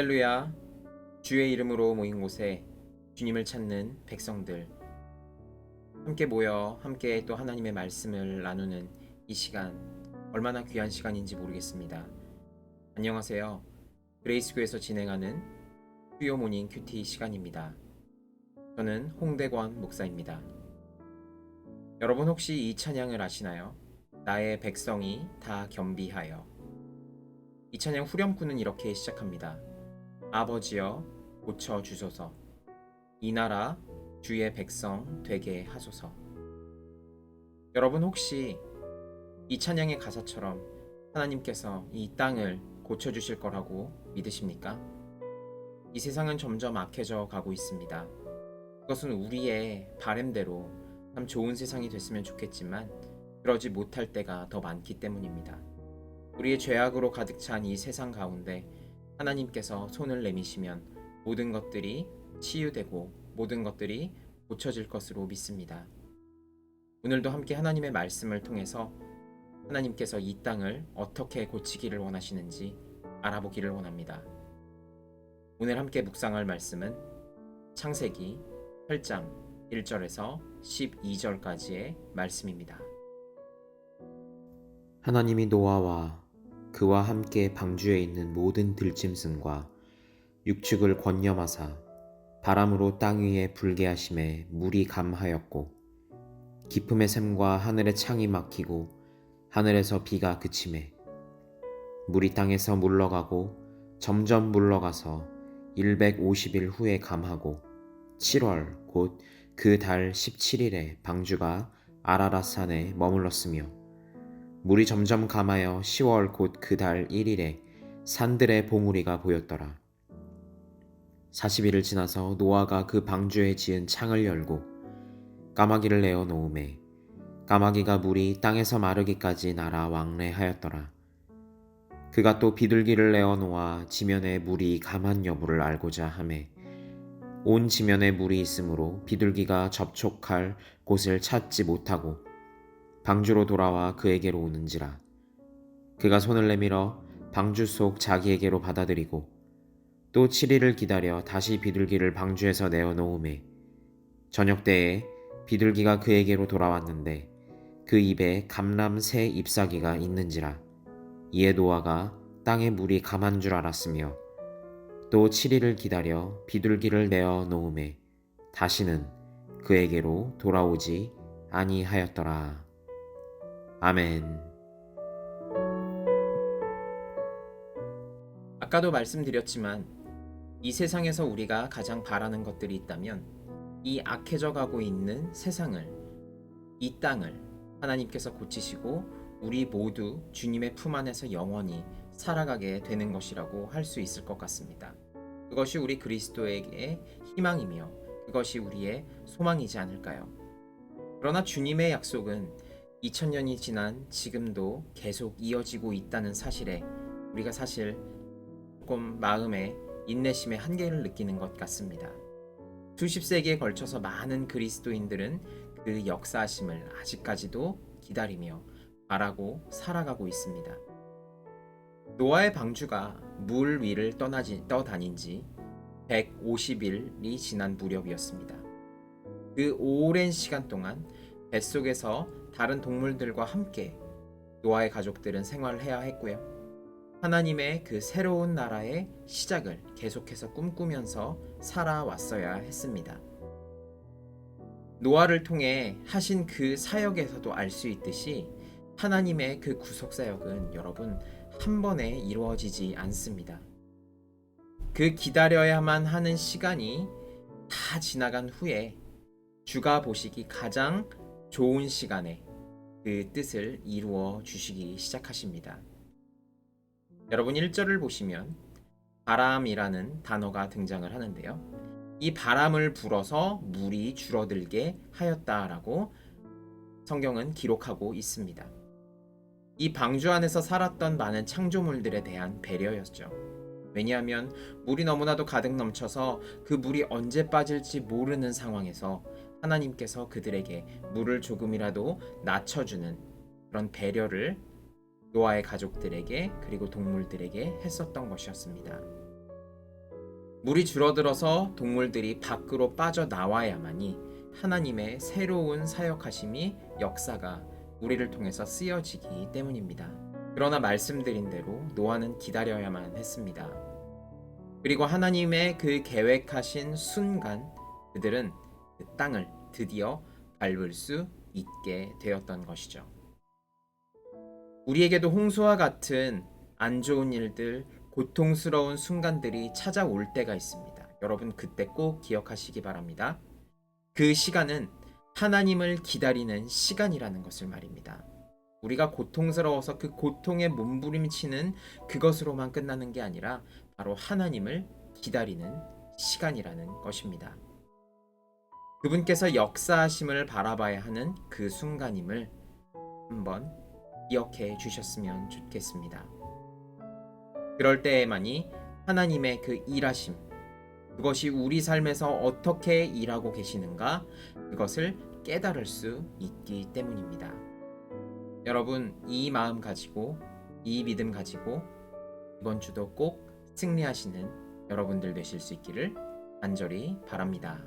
할렐루야. 주의 이름으로 모인 곳에 주님을 찾는 백성들. 함께 모여 함께 또 하나님의 말씀을 나누는 이 시간 얼마나 귀한 시간인지 모르겠습니다. 안녕하세요. 그레이스교에서 진행하는 수요 모닝 큐티 시간입니다. 저는 홍대권 목사입니다. 여러분 혹시 이 찬양을 아시나요? 나의 백성이 다 겸비하여. 이 찬양 후렴구는 이렇게 시작합니다. 아버지여 고쳐 주소서. 이 나라 주의 백성 되게 하소서. 여러분 혹시 이 찬양의 가사처럼 하나님께서 이 땅을 고쳐 주실 거라고 믿으십니까? 이 세상은 점점 악해져 가고 있습니다. 그것은 우리의 바램대로 참 좋은 세상이 됐으면 좋겠지만 그러지 못할 때가 더 많기 때문입니다. 우리의 죄악으로 가득 찬 이 세상 가운데 하나님께서 손을 내미시면 모든 것들이 치유되고 모든 것들이 고쳐질 것으로 믿습니다. 오늘도 함께 하나님의 말씀을 통해서 하나님께서 이 땅을 어떻게 고치기를 원하시는지 알아보기를 원합니다. 오늘 함께 묵상할 말씀은 창세기 8장 1절에서 12절까지의 말씀입니다. 하나님이 노아와 그와 함께 방주에 있는 모든 들짐승과 육축을 권념하사 바람으로 땅 위에 불게 하심에 물이 감하였고 깊음의 샘과 하늘의 창이 막히고 하늘에서 비가 그침에 물이 땅에서 물러가고 점점 물러가서 150일 후에 감하고 7월 곧 그 달 17일에 방주가 아라라산에 머물렀으며 물이 점점 감하여 10월 곧 그 달 1일에 산들의 봉우리가 보였더라. 40일을 지나서 노아가 그 방주에 지은 창을 열고 까마귀를 내어 놓음에 까마귀가 물이 땅에서 마르기까지 날아 왕래하였더라. 그가 또 비둘기를 내어 놓아 지면에 물이 감한 여부를 알고자 하매 온 지면에 물이 있으므로 비둘기가 접촉할 곳을 찾지 못하고 방주로 돌아와 그에게로 오는지라 그가 손을 내밀어 방주 속 자기에게로 받아들이고 또 7일을 기다려 다시 비둘기를 방주에서 내어 놓음에 저녁 때에 비둘기가 그에게로 돌아왔는데 그 입에 감람 새 잎사귀가 있는지라 이에 노아가 땅에 물이 감한 줄 알았으며 또 7일을 기다려 비둘기를 내어 놓음에 다시는 그에게로 돌아오지 아니하였더라. 아멘. 아까도 말씀드렸지만 이 세상에서 우리가 가장 바라는 것들이 있다면 이 악해져 가고 있는 세상을 이 땅을 하나님께서 고치시고 우리 모두 주님의 품 안에서 영원히 살아가게 되는 것이라고 할 수 있을 것 같습니다. 그것이 우리 그리스도에게 희망이며 그것이 우리의 소망이지 않을까요? 그러나 주님의 약속은 2000년이 지난 지금도 계속 이어지고 있다는 사실에 우리가 사실 조금 마음에 인내심의 한계를 느끼는 것 같습니다. 수십 세기에 걸쳐서 많은 그리스도인들은 그 역사하심을 아직까지도 기다리며 바라고 살아가고 있습니다. 노아의 방주가 물 위를 떠나지, 떠다닌 지 150일이 지난 무렵이었습니다. 그 오랜 시간 동안 뱃속에서 다른 동물들과 함께 노아의 가족들은 생활을 해야 했고요. 하나님의 그 새로운 나라의 시작을 계속해서 꿈꾸면서 살아왔어야 했습니다. 노아를 통해 하신 그 사역에서도 알 수 있듯이 하나님의 그 구속 사역은 여러분 한 번에 이루어지지 않습니다. 그 기다려야만 하는 시간이 다 지나간 후에 주가 보시기 가장 좋은 시간에 그 뜻을 이루어 주시기 시작하십니다. 여러분 1절을 보시면 바람이라는 단어가 등장을 하는데요. 이 바람을 불어서 물이 줄어들게 하였다라고 성경은 기록하고 있습니다. 이 방주 안에서 살았던 많은 창조물들에 대한 배려였죠. 왜냐하면 물이 너무나도 가득 넘쳐서 그 물이 언제 빠질지 모르는 상황에서 하나님께서 그들에게 물을 조금이라도 낮춰주는 그런 배려를 노아의 가족들에게 그리고 동물들에게 했었던 것이었습니다. 물이 줄어들어서 동물들이 밖으로 빠져나와야만이 하나님의 새로운 사역하심이 역사가 우리를 통해서 쓰여지기 때문입니다. 그러나 말씀드린 대로 노아는 기다려야만 했습니다. 그리고 하나님의 그 계획하신 순간 그들은 그 땅을 드디어 밟을 수 있게 되었던 것이죠. 우리에게도 홍수와 같은 안 좋은 일들, 고통스러운 순간들이 찾아올 때가 있습니다. 여러분 그때 꼭 기억하시기 바랍니다. 그 시간은 하나님을 기다리는 시간이라는 것을 말입니다. 우리가 고통스러워서 그 고통에 몸부림치는 그것으로만 끝나는 게 아니라 바로 하나님을 기다리는 시간이라는 것입니다. 그분께서 역사하심을 바라봐야 하는 그 순간임을 한번 기억해 주셨으면 좋겠습니다. 그럴 때에만이 하나님의 그 일하심, 그것이 우리 삶에서 어떻게 일하고 계시는가, 그것을 깨달을 수 있기 때문입니다. 여러분, 이 마음 가지고, 이 믿음 가지고, 이번 주도 꼭 승리하시는 여러분들 되실 수 있기를 간절히 바랍니다.